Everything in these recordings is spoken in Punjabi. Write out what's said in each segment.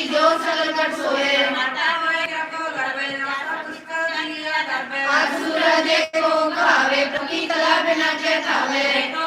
నీ జోసలు కట్సోయే माता होएगा को गर्भे माता पुष्कर कन्या गर्भे आज सूरज देखो कावे प्रकी तला बिना के थावे तो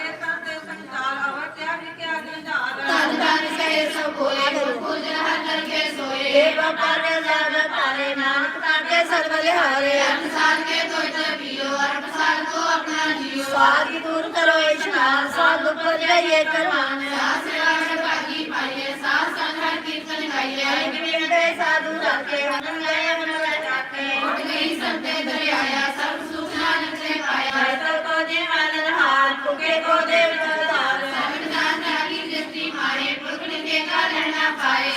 ਸਾਧੀ ਦੂਰ ਕਰੋ ਇਸ਼ਨਾਨ ਸਾਧ ਉੱਪਰ ਜਾਈਏ ਕਰਮਾਨ ਸਾਧ ਸੇਵਾ ਕਰ ਭਾਗੀ ਪਾਈਏ ਸਾਧ ਸੰਗਤ ਕੀਰਤਨ ਗਾਈਏ ਅਗਨੀ ਦੇ ਸਾਧੂ ਰਾਤੇ ਮਨ ਗਏ ਮਨ ਰਾਤੇ ਉੱਠ ਗਈ ਸੰਤੇ ਦਰਿਆਇਆ ਸਭ ਸੁਖ ਨਾਨਕ ਨੇ ਪਾਇਆ ਸਭ ਕੋ ਦੇ ਮਨ ਹਾਰ ਫੁਕੇ ਕੋ ਦੇ ਮਨ पाए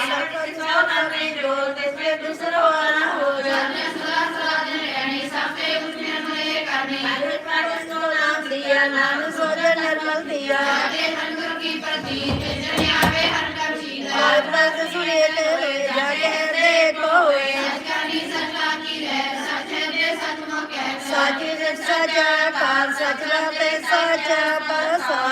जो नमे जो तिसमें दूसरो न हो जाने सदा सदा दिन रहने सबसे उठने मुझे करने हरे पारे सो नाम दिया नाम सो जन लग दिया जाते हर गुरु की प्रतीत जने आवे हर कर सीधा बात बात सुने ले जागे रे कोए सचकारी सचा की रह सच दे सच मो कह सच सचा पार सच रहे सच बसा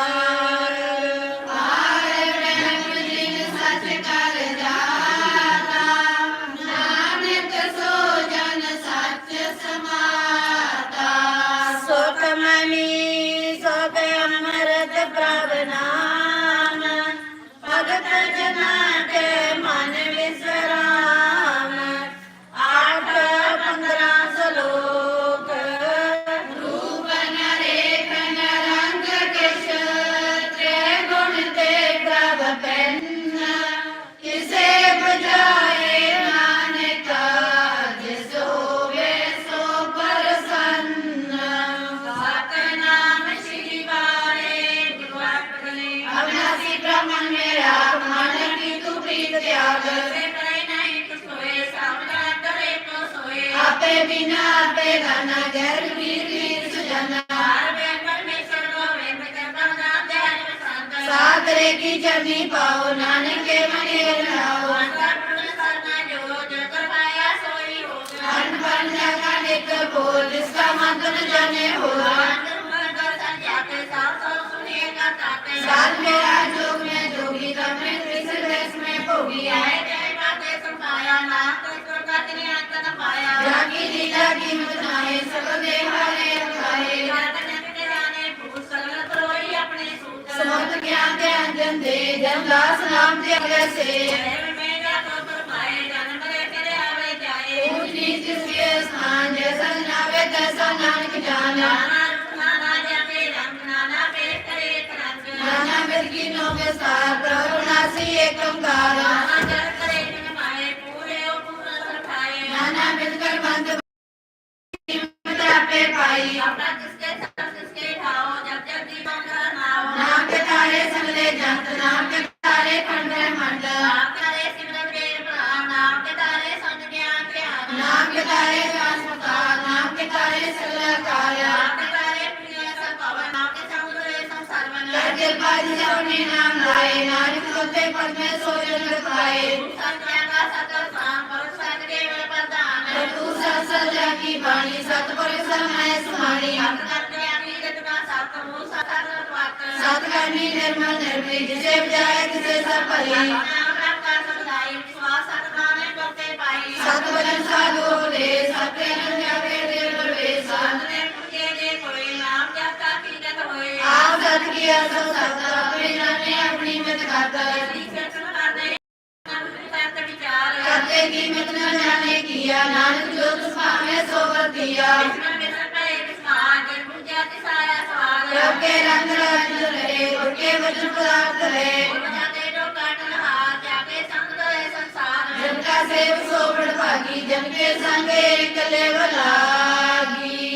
ਸਾਤ ਰੇਖੀ ਚਰਨੀ ਪਾਓ, ਨਾਨਕ ਕੇ ਮਨੇਰ ਲਾਓ ਅੰਤਰਪੁਰ ਸਰਨਾ ਜੋ ਜਗ ਪਾਇਆ ਸੋਈ ਹੋ ਹਨ ਬਨ ਲਗਾ ਨਿਕ ਬੋਲ ਜਿਸ ਦਾ ਮਤਨ ਜਾਣੇ ਹੋ ਅੰਤਰਪੁਰ ਦਰਸ਼ਨ ਜਾਤੇ ਸਾਰ ਸਭ ਸੁਨੇ ਕਾ ਤਾਤੇ ਸਾਲ ਮੇਰਾ ਜੋਗ, ਮੈਂ ਜੋਗੀ ਤਾਂ ਮੈਂ ਤਿਸ ਦੇਸ ਮੈਂ ਭੋਗੀ ਆਏ ਜੈ ਮਾਤੇ ਸੁਪਾਇਆ ਨਾ ਕੋਈ ਕੋ ਕਤਨੀ ਅੰਤ ਨਾ ਪਾਇਆ ਜਾਗੀ ਲੀਲਾ ਕੀ ਮਤ ਨਾਏ ਸਭ ਦੇ ਹਾਰੇ ਅਗੈਸੇ ਊਚ ਨੀਚ ਜਿਸਕੇ ਸਮਾਨ ਜੈਸਾ ਨਾਵੇ ਤੈਸਾ ਨਾਨਕ ਜਾਣਾ ਨਾਨਾ ਮਿਰਗੀ ਨੋ ਵਿਸਾਰ ਪ੍ਰਭੂ ਨਾਸੀ ਏਕ ਕਰ ਕਿਰਪਾ ਜੀ ਸੋਨੇ ਨਾਮ ਲਾਏ ਨਾਨਕ ਤੋਤੇ ਪਰਮੇ ਸੋ ਜਨਤ ਪਾਏ ਤੂੰ ਸਤ ਸਤ ਜਾ ਕੀ ਬਾਣੀ ਸਤਿਗੁਰ ਸਰਮੈ ਸੁਹਾਣੀ ਸਤ ਕਰਨੀ ਨਿਰਮਲ ਨਿਰਮੀ ਜਿਸੇ ਬਜਾਏ ਤਿਸੇ ਸਭ ਭਲੀ ਸਤ ਵਜਨ ਸਾਧੂ ਹੋਲੇ ਸਤੇ ਜਾਵੇ ਦੇ ਪ੍ਰਵੇਸ਼ ਸਤ ਕੀ ਅਸੋ ਸਤ ਆਪਣੇ ਜਾਣੇ ਆਪਣੀ ਮਤ ਕਰਤਾ ਕਰਤੇ ਕੀ ਮਤ ਨ ਜਾਣੇ ਕੀਆ ਨਾਨਕ ਜੋ ਤੁਸ ਭਾਵੇਂ ਸੋ ਵਰਤੀਆ। ਪ੍ਰਭ ਕੇ ਰੰਗ ਰਾਜ ਰਹੇ ਗੁਰ ਕੇ ਵਚਨ ਪਦਾਰਥ ਰਹੇ ਜਨ ਕਾ ਸੇਵ ਸੋ ਬੜ ਭਾਗੀ ਜਨ ਕੇ ਸੰਗੇ ਇਕਲੇ ਵਲਾਗੀ।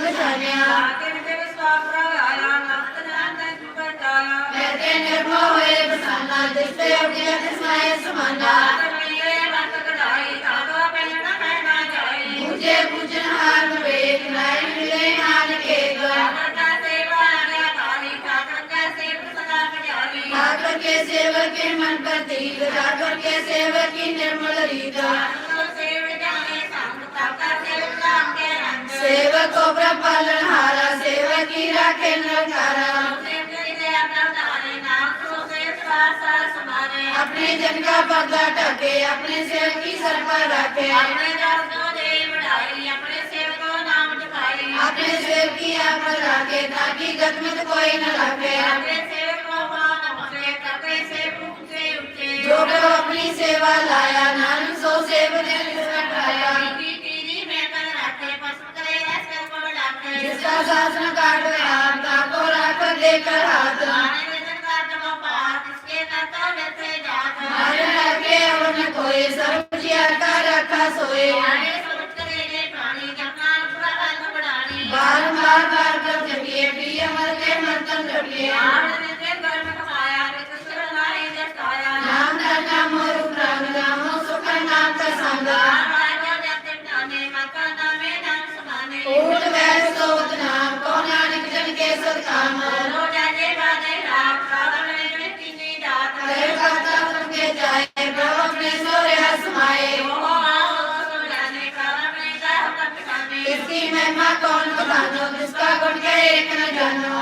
ਵਿਚਾਰਿਆ ਤਿਨ ਦੇ ਵਿਸਵਾਸ ਰਾਇਆ ਨਾਨਕ ਨਾਮ ਤੈ ਪ੍ਰਗਟਾਇਆ ਮੈਂ ਤੇ ਨਿਰਮੋ ਹੋਏ ਬਸਾਨਾ ਜਿਸ ਤੇ ਉਗਿਆ ਕਿਸਮਾਏ ਸਮਾਨਾ। ਤਮਈਏ ਮਤ ਕਢਾਈ ਤਾਗਾ ਪਹਿਣਾ ਪਹਿਣਾ ਜਾਈ। ਮੁਝੇ ਪੂਜਨ ਹਾਰ ਵਿਵੇਕ ਨਾਇ ਮਿਲੇ ਨਾਨਕ ਏਕ ਕਰਤਾ ਸੇਵਾ ਆਗਿਆ ਕਾਲੀ ਠਾਕਰ ਕੈ ਸੇਵ ਸਦਾ ਕਢਾਈ ਠਾਕਰ ਕੇ ਸੇਵਕ ਕੇ ਮਨ ਪ੍ਰਤੀਕ ਠਾਕਰ ਕੇ ਸੇਵਕ ਕੀ ਨਿਰਮਲ ਰੀਤਾ। सेवक को प्रपालन हारा सेवक की राखे नरकारा अपने जन का पर्दा ढके अपने सेवक की सर पर रखे अपने सेवक की आप रखे ताकि गत में कोई न रखे जो प्रभु अपनी सेवा लाया नानक सो सेवक ने कटाया ਵਰਨ ਕੋਏ ਸਰਬ ਜਿਆ ਕਾ ਰਾਖਾ ਸੋਏ। ਆਏ ਸੁਰਤ ਕਰੇ ਨੇ ਪਾਣੀ ਜਪਾਨ ਪੁਰਾ ਅਰਥ ਬੜਾਣੀ ਬਾਰ ਬਾਰ ਬਾਰ ਕਰ ਜਪੀਏ ਪ੍ਰਿਯ ਮਰ ਕੇ ਮੰਤਨ ਜਪੀਏ। ਆਣ ਨੇ ਤੇ ਗਰਮ ਖਾਇਆ ਨੇ ਕਸਰ ਨਾਏ ਜਟਾਇਆ ਨਾਮ ਦਾ ਨਾਮ ਰੂਪ ਰਾਮ ਨਾਮ ਸੁਖ ਨਾਮ ਦਾ ਸੰਗ ਰਾਜਾ ਜਤੇ ਟਾਨੇ ਮਾਤਾ ਨਾਮੇ ਨਾਮ ਸਮਾਨੇ ਓਟ ਵੈ ਸੋਤ ਨਾਮ ਕੋ ਨਾਨਕ ਜਨ ਕੇ ਸਤਿ ਕਾਮ ਰੋਜਾ ਜੇ കൊടുക്കാതിരിക്കുന്ന ജോനു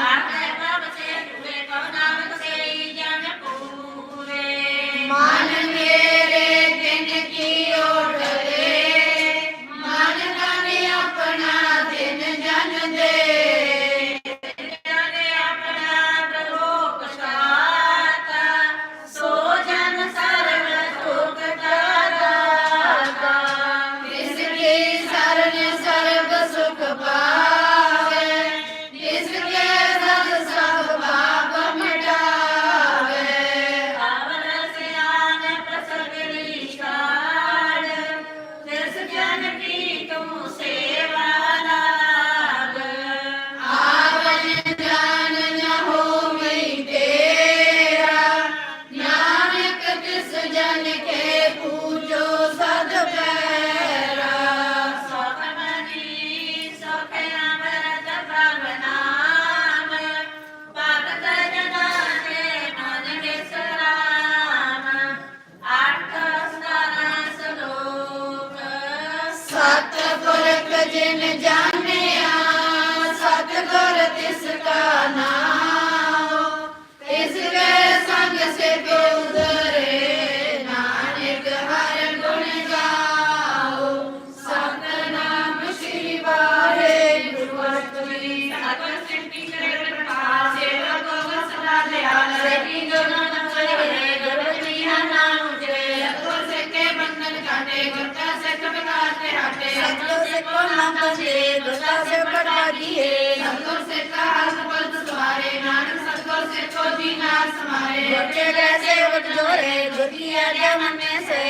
को नाम तंजे दुष्टा से कटवाइए सतगुर से का हाथ पल सवारे नानक सतगुर से को दीना समारे बच्चे जैसे उठ जोरे दुखी आज्ञा मन में से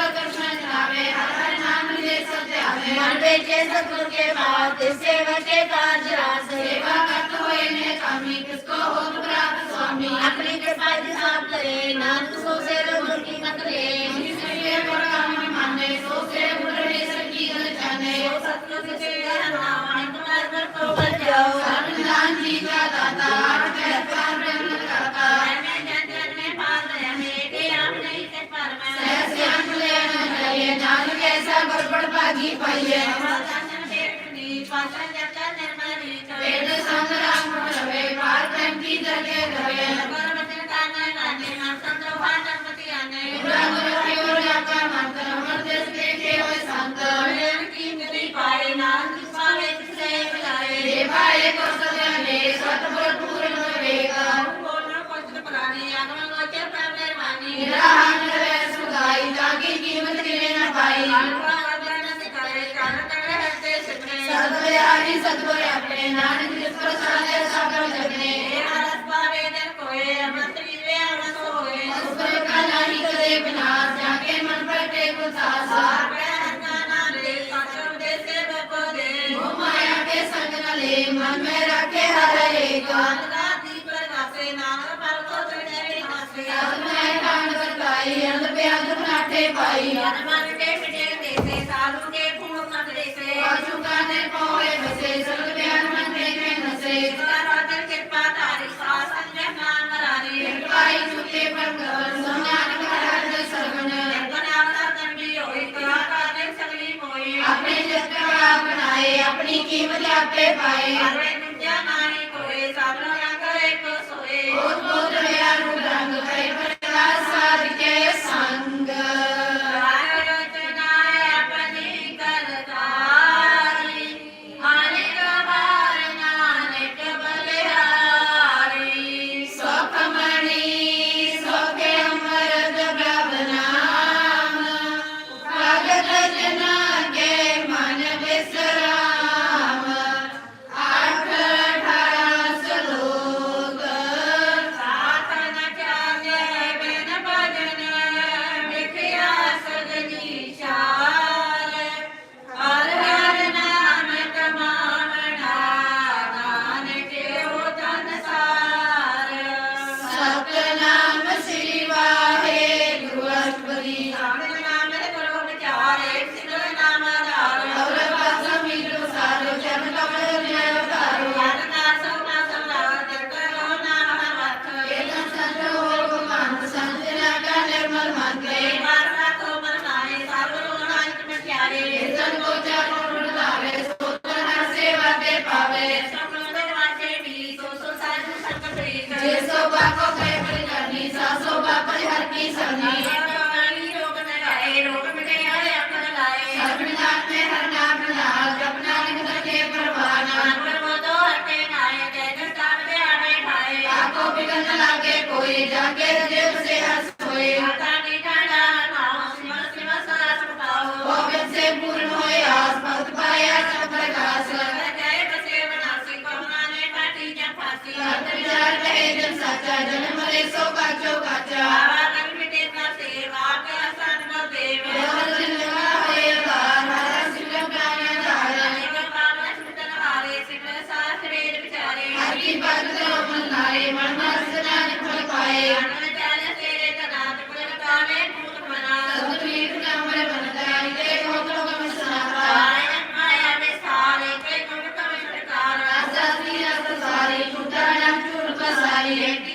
कृष्ण जनावे हर हर नाम ले सत्यावे मन बेचे सतगुर के बात सेवा के कार्य रास सेवा करते हुए ने कामी किसको हो प्राप्त स्वामी अपनी कृपा जी साफ करे नानक सो से दुख की मत ਸਤਿਗੁਰ ਤੇਰਾ ਨਾਮ ਅਨੰਦ ਮਾਰਗ ਕੋ ਬਚਾਓ। ਸਤਿਨਾਮ ਜੀ ਦਾ ਦਾਤਾ ਆਪ ਜੈ ਪ੍ਰਾਨ ਪ੍ਰੇਮ ਲਗਾਤਾ ਮੈਂ ਜਨ ਜਨ ਮੈਂ ਪਾਲ ਲਿਆ। ਮੇਰੇ ਆਪ ਨਹੀਂ ਤੇ ਪਰ ਮੈਂ ਸਹਿ ਸਿਆਣ ਲੈ ਨਈਏ ਜਾਨ ਕੈਸਾ ਗੁਰਪੜ ਭਾਗੀ ਪਾਈਏ। ਸਾਧਨ ਬੇਟਨੀ ਪਾਤਨ ਜਪਤਾ ਨਿਰਮਲੀ ਵੇਦ ਸੰਤ ਰਾਮ ਰਵੇ ਪਾਰ ਪ੍ਰੇਮ ਕੀ ਜਗੇ ਰਵੇ। ਪਰ ਵਚਨ ਕਾਨਾ ਨਾਨੇ ਮਨ ਸੰਤੋ ਭਾਜਨ ਪਤੀ ਆਨੇ ਗੁਰੂ ਗੁਰੂ ਕੀ ਗੁਰੂ ਆਕਾ ਮੰਤਰ ਅਮਰ ਦੇਸ ਕੇ ਭਾਏ ਕੋ ਸਤਿ ਮੇ ਸਤਿਗੁਰ ਪੂਰਨ ਵਿਵੇਕ ਬੋਲਣ ਪੰਜ ਪ੍ਰਾਨੀ ਆਗਮਨ ਵਾਚਰ ਪਰ ਮਿਹਰਬਾਨੀ। ਨਿਰਹਾਨ ਰਵੇ ਸੁਗਾਈ ਤਾਂ ਕੀ ਕੀਮਤ ਕਿਨੇ ਨਾ ਪਾਈ। ਅਨੁਭਵ ਅਰਜਨ ਸਿਕਾਏ ਕਰਨ ਕਰ ਹੱਤੇ ਸਿੱਖੇ ਸਤਿਗੁਰ ਆਰੀ ਸਤਿਗੁਰ ਆਪਣੇ ਨਾਨਕ ਜਿਸ ਪਰ ਸਾਦੇ ਸਾਗਰ ਜਗਨੇ ਅਰਸ ਪਾਵੇ ਦਿਨ ਕੋਏ ਅਮਰਤ ਵਿਵੇ ਅਮਰਤ ਹੋਏ ਸੁਖ ਕਾ ਨਹੀਂ ਕਦੇ ਬਿਨਾਸ਼ ਜਾ ਕੇ ਮਨ ਪਰ ਟੇਕ ਉਤਾਸਾ अंध बनाटे पाई पाछू काने पोए बसे सब बयान मन देखे नसे पाई चुके पर गवन सोनान महाराज सरवन अपने जग का बनाए अपनी कीमत आपे पाए కావాలి ఏంటి?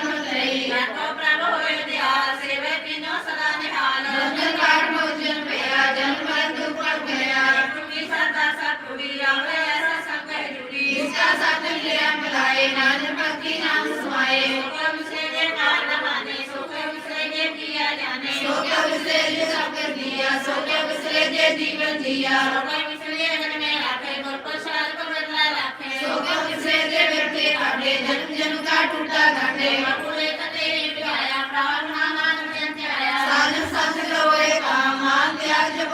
ਵਿਸਰੇ ਜੇ ਜੀਵਨ ਦਿਆ ਸੋਕੇ ਵਿਸਰੇ ਜਨ ਮੈਂ ਆਖੇ ਗੁਰ ਪ੍ਰਸਾਦ ਕੋ ਬਦਲਾ ਲਾਖੇ ਸੋਕੇ ਵਿਸਰੇ ਜੇ ਵਿਰਤੇ ਕਾਢੇ ਜਨਮ ਜਨਮ ਕਾ ਟੂਟਾ ਘਾਟੇ ਮਪੁਰੇ ਕਤੇ ਵਿਆਇਆ ਪ੍ਰਾਨ ਨਾਮ। ਜਨ ਧਿਆਇਆ ਸਾਜਨ ਸਤ ਲੋਏ ਕਾਮ ਮਾਨ ਤਿਆਗ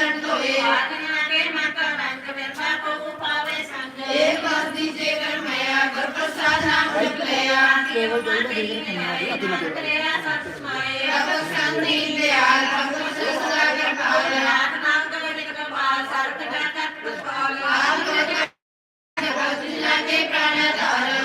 ਕੰਟੋਏ ਆਦਿਨਾ ਕੇ ਮਾਤਾ ਰੰਗ ਮਿਰਵਾ ਕੋ ਉਪਾਵੇ ਸੰਗ ਇਹ ਬਸ ਦੀਜੇ ਕਰ ਮਾਇਆ ਗੁਰ ਪ੍ਰਸਾਦ ਨਾਮ ਸਿਖ ਲਿਆ ਕੇਵਲ ਦੋ ਦੇ ਦੇ ਮਾਇਆ ਆਦਿਨਾ ਕੇ ਤੇਰਾ ਸਤ ਸਮਾਏ ਰਬ ਸੰਨੀ ਦਿਆਲ ਭਗਤ ਸਦਾ ਕਰਪਾਲ ਆਤਮਾ ਕਵ ਨਿਕ ਕਪਾਲ ਸਰਬ ਜਗਤ ਕਪਾਲ ਆਤਮਾ ਕੇ ਪ੍ਰਾਨ ਧਾਰ